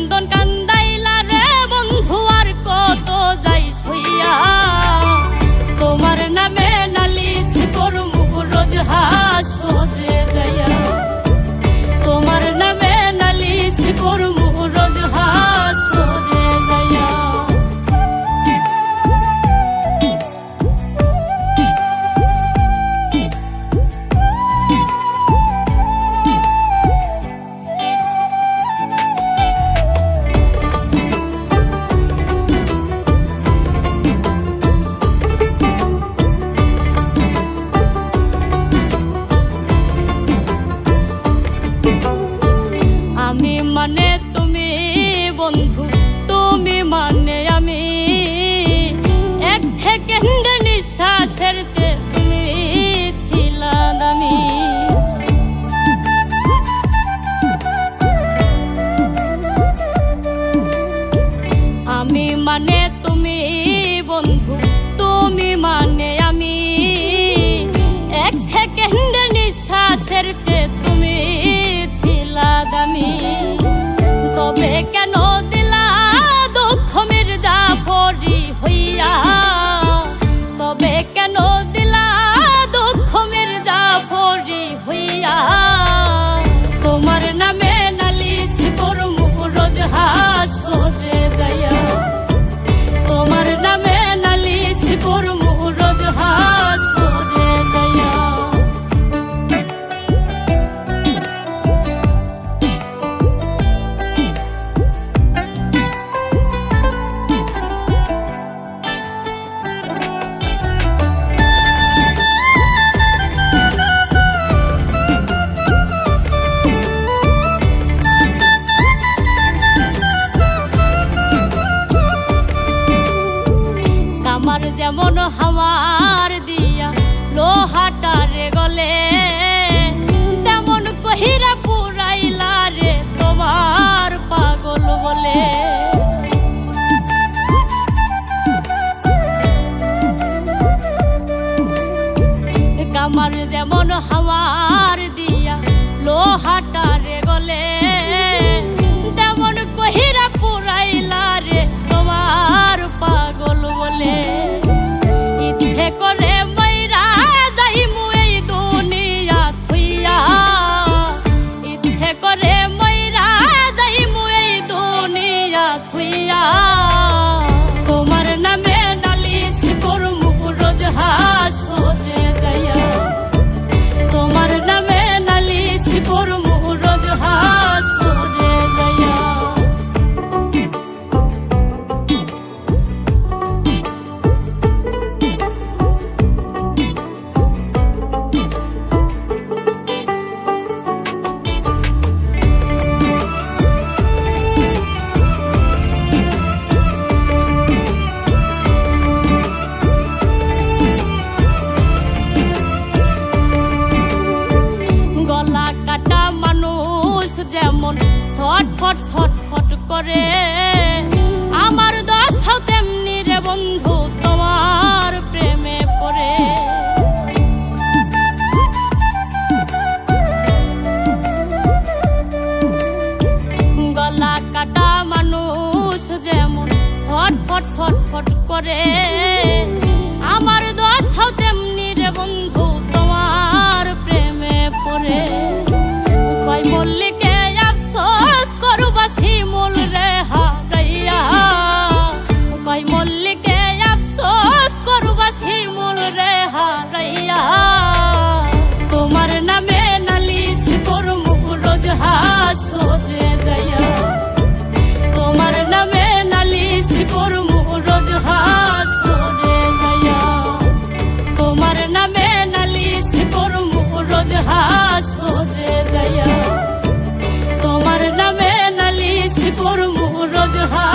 কান্দন কান্দাইলা রে বন্ধু আর কত যাই সইয়া তোমার নামে নালিশ করমু রোজ হাসু। মানে তুমি বন্ধু। এমন হাওয়ার দিয়া লোহাটারে গলে। তেমন কহিরা পুরাইলা রে তোমার পাগল বলে। কামার যেমন হাওয়ার দিয়া লোহাটা ফট ফট ফট করে। আমার দশাও তেমনি রে বন্ধু, তোমার প্রেমে পড়ে। গলা কাটা মানুষ যেমন ফট ফট ফট ফট করে। আমার দশাও তেমনি রে বন্ধু, তোমার প্রেমে পড়ে। পরম রজহা